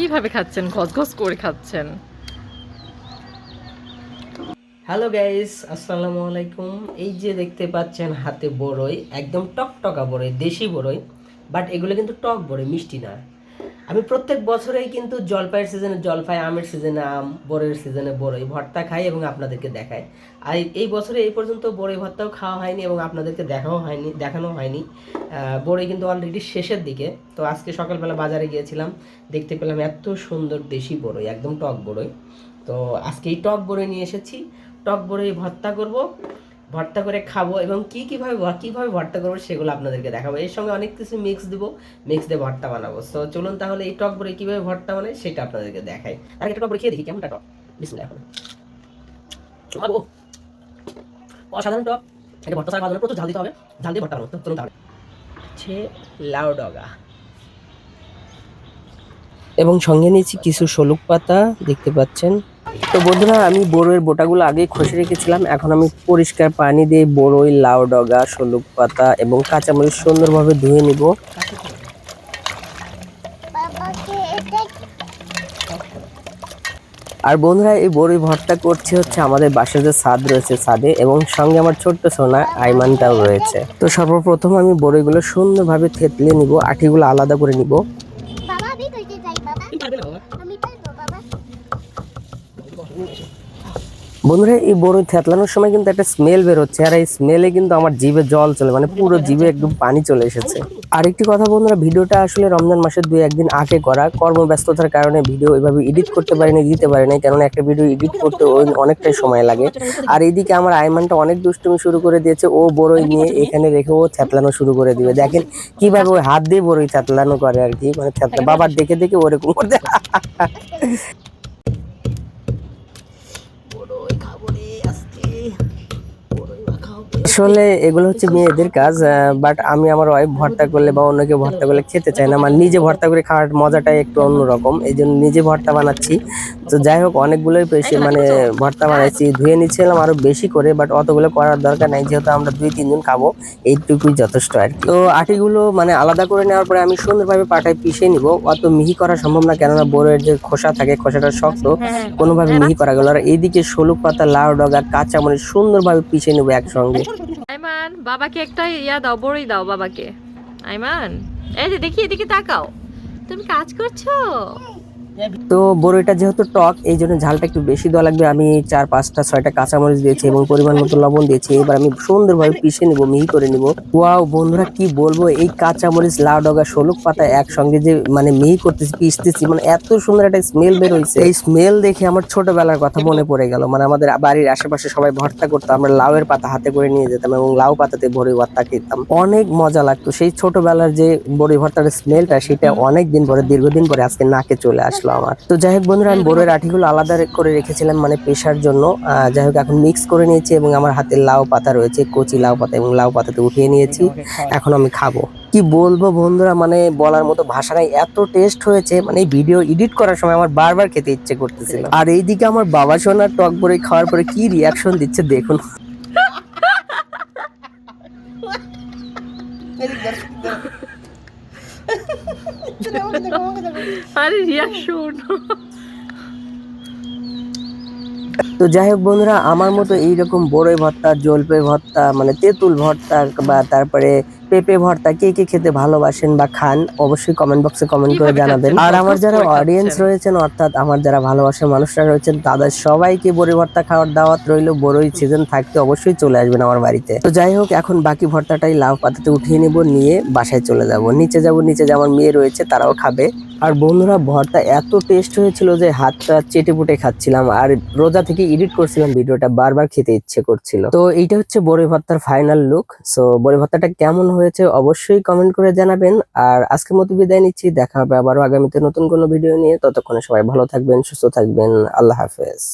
কীভাবে খাচ্ছেন? ঘস করে খাচ্ছেন। হ্যালো গাইস, আসসালামু আলাইকুম। এই যে দেখতে পাচ্ছেন হাতে বড়ই, একদম টকটকা বড়ই, দেশি বড়ই, বাট এগুলো কিন্তু টক বড়ই, মিষ্টি না। আমি প্রত্যেক বছরেই কিন্তু জলপাইয়ের সিজনে জলপাই আমের সিজনে আম বড়ের সিজনে বড়ই ভর্তা খাই এবং আপনাদেরকে দেখাই। আর এই বছরে এই পর্যন্ত বড়ই ভর্তাও খাওয়া হয়নি এবং আপনাদেরকে দেখাও হয়নি, দেখানো হয়নি। বড়ই কিন্তু অলরেডি শেষের দিকে। তো আজকে সকালবেলা বাজারে গিয়েছিলাম, দেখতে পেলাম এত সুন্দর দেশি বড়ই একদম টক বড়ই তো আজকে এই টক বড়ই নিয়ে এসেছি। টক বড়ই ভর্তা করব। ভর্তা করে খাব এবং কি কীভাবে কীভাবে ভর্তা করব সেগুলো আপনাদেরকে দেখাবো। এর সঙ্গে অনেক কিছু মিক্স দিব মিক্স দিয়ে ভর্তা বানাবো। তো চলুন তাহলে এই টক বড়ি কীভাবে ভর্তা বানাই সেটা আপনাদেরকে দেখাই। আর একটা টক বড়ি খেয়ে দেখি, কেমনটা টক? বিসমিল্লাহ, এখন। অসাধারণ টক। এটা ভর্তা ছাড়া বানানো প্রচুর ঝাল দিতে হবে। ঝাল দিয়ে ভর্তা বানাবো। চলুন তাহলে। হচ্ছে লাউ ডগা। এবং সঙ্গে নিয়েছি কিছু শলুক পাতা, দেখতে পাচ্ছেন। তো বন্ধুরা আমি বড়ইয়ের বোটাগুলো আগে খসে রেখেছিলাম। এখন আমি পরিষ্কার পানি দিয়ে বড়ই লাউ ডগা শলুক পাতা এবং কাঁচামরিচ সুন্দরভাবে ধুয়ে নিব। আর বন্ধুরা এই বড়ই ভর্তা করছে হচ্ছে আমাদের বাসার যে ছাদ রয়েছে ছাদে এবং সঙ্গে আমার ছোট্ট সোনা আইমানটাও রয়েছে। তো সর্বপ্রথম আমি বড়ইগুলো সুন্দরভাবে থেতলে নিব আঠিগুলো আলাদা করে নিব বাবা আমি কইতে যাই বাবা আমি পারব বাবা বন্ধুরা, এই বড়ই থেতলানোর সময় কিন্তু একটা স্মেল বের হচ্ছে আর এই স্মেলে কিন্তু আমার জিভে জল চলে মানে পুরো জিভে একদম পানি চলে এসেছে। আরেকটি কথা বন্ধুরা, ভিডিওটা আসলে রমজান মাসের দুই একদিন আগে করা, কর্মব্যস্ততার কারণে ভিডিও এভাবে এডিট করতে পারিনি, দিতে পারিনি, কেননা একটা ভিডিও এডিট করতে ওই- অনেকটাই সময় লাগে। আর এইদিকে আমার আইমানটা অনেক দুষ্টুমি শুরু করে দিয়েছে, ও বড়ই নিয়ে এখানে রেখে ও থেতলানো শুরু করে দিবে। দেখেন কীভাবে ওই হাত দিয়ে বড়ই থেতলানো করে আর কি মানে বাবার দেখে দেখে ওরকম করতে 呪いかぶれやす আসলে এগুলো হচ্ছে মেয়েদের কাজ বাট আমি আমার ওয়াইফ ভর্তা করলে বা অন্য কেউ ভর্তা করলে খেতে চাই না। আমার নিজে ভর্তা করে খাওয়ার মজাটাই একটু অন্যরকম। এই জন্য নিজে ভর্তা বানাচ্ছি। তো যাই হোক অনেকগুলোই বেশি মানে ভর্তা বানাইছি। ধুয়ে নিচ্ছিলাম আরও বেশি করে বাট অতগুলো করার দরকার নাই। যেহেতু আমরা দুই তিনজন খাব এইটুকুই যথেষ্ট আর কি। তো আটিগুলো মানে আলাদা করে নেওয়ার পরে আমি সুন্দরভাবে পাটায় পিষে নিব। অত মিহি করা সম্ভব না কেননা বড়ের যে খোসা থাকে খোসাটা শক্ত কোনোভাবে মিহি করা গেল আর এইদিকে শলুক পাতা লাউ ডগা কাঁচা মানে সুন্দরভাবে পিষে নেব একসঙ্গে। আইমান বাবাকে একটা ইয়া দাও বড়ই দাও বাবাকে। আইমান এই যে দেখি এদিকে তাকাও। তুমি কাজ করছ? তো বড়ইটা যেহেতু টক, এই জন্য ঝালটা একটু বেশি দেওয়া লাগবে। আমি চার, পাঁচটা, ছয়টা কাঁচামরিচ দিয়েছি এবং পরিমাণ মতো লবণ দিয়েছি। এবার আমি সুন্দরভাবে পিষে নিব, মিহি করে নিব। ওয়াও, বন্ধুরা কি বলব, এই কাঁচামরিচ, লাউ ডগা, শলুক পাতা একসঙ্গে যে মানে মিহি করতেছি, পিষতেছি মানে এত সুন্দর একটা স্মেল বের হয়েছে এই স্মেল দেখে আমার ছোটবেলার কথা মনে পড়ে গেল। মানে আমাদের বাড়ির আশেপাশে সবাই ভর্তা করতো, আমরা লাউয়ের পাতা হাতে করে নিয়ে যেতাম এবং লাউ পাতাতে বড়ি ভর্তা খেতাম। অনেক মজা লাগতো। সেই ছোটবেলার যে বড়ি ভর্তার স্মেলটা সেটা অনেক দিন পরে, দীর্ঘদিন পরে আজকে নাকে চলে আসলো আমার। তো যাই হোক বন্ধুরা আমি বড়ের আঠিগুলো আলাদা করে রেখেছিলাম মানে পেশার জন্য। আহ, যাই হোক এখন মিক্স করে নিয়েছি এবং আমার হাতে লাউ পাতা রয়েছে কচি লাউ পাতা এবং লাউ পাতাতে উঠিয়ে নিয়েছি। এখন আমি খাব। কি বলব বন্ধুরা মানে বলার মতো ভাষা নাই এত টেস্ট হয়েছে মানে ভিডিও এডিট করার সময় আমার বারবার খেতে ইচ্ছে করতেছিল। আর এইদিকে আমার বাবা সোনার টক বড়ি খাওয়ার পরে কি রিয়াকশন দিচ্ছে দেখুন। আরে রিয়াকশন তো যাই হোক বন্ধুরা আমার মতো এইরকম বড়ই ভর্তা জলপে ভর্তা মানে তেঁতুল ভর্তা বা তারপরে পেঁপে ভর্তা কে কে খেতে ভালোবাসেন বা খান অবশ্যই কমেন্ট বক্সে কমেন্ট করে জানাবেন। আর আমার যারা অডিয়েন্স রয়েছেন অর্থাৎ আমার যারা ভালোবাসার মানুষরা রয়েছেন তাদের সবাইকে বড়ি ভর্তা খাওয়ার দাওয়াত রইল। বড়ই সিজন থাকতে অবশ্যই চলে আসবেন আমার বাড়িতে। তো যাই হোক এখন বাকি ভর্তাটাই লাউ পাতাতে উঠিয়ে নেব নিয়ে বাসায় চলে যাব। নিচে যাব নিচে যে আমার মেয়ে রয়েছে তারাও খাবে। আর বন্ধুরা ভর্তা এত টেস্ট হয়েছিল যে হাতটা চেটে পুটে খাচ্ছিলাম। আর রোজা থেকে এডিট করছিলাম ভিডিওটা, বারবার খেতে ইচ্ছে করছিল। তো এইটা হচ্ছে বড়ি ভর্তার ফাইনাল লুক সো বড়ি ভর্তাটা কেমন হয়েছে অবশ্যই কমেন্ট করে জানাবেন। আর আজকের মতো বিদায় নিচ্ছি, দেখা হবে আবারও আগামীতে নতুন কোনো ভিডিও নিয়ে। ততক্ষণে সবাই ভালো থাকবেন, সুস্থ থাকবেন। আল্লাহ হাফেজ।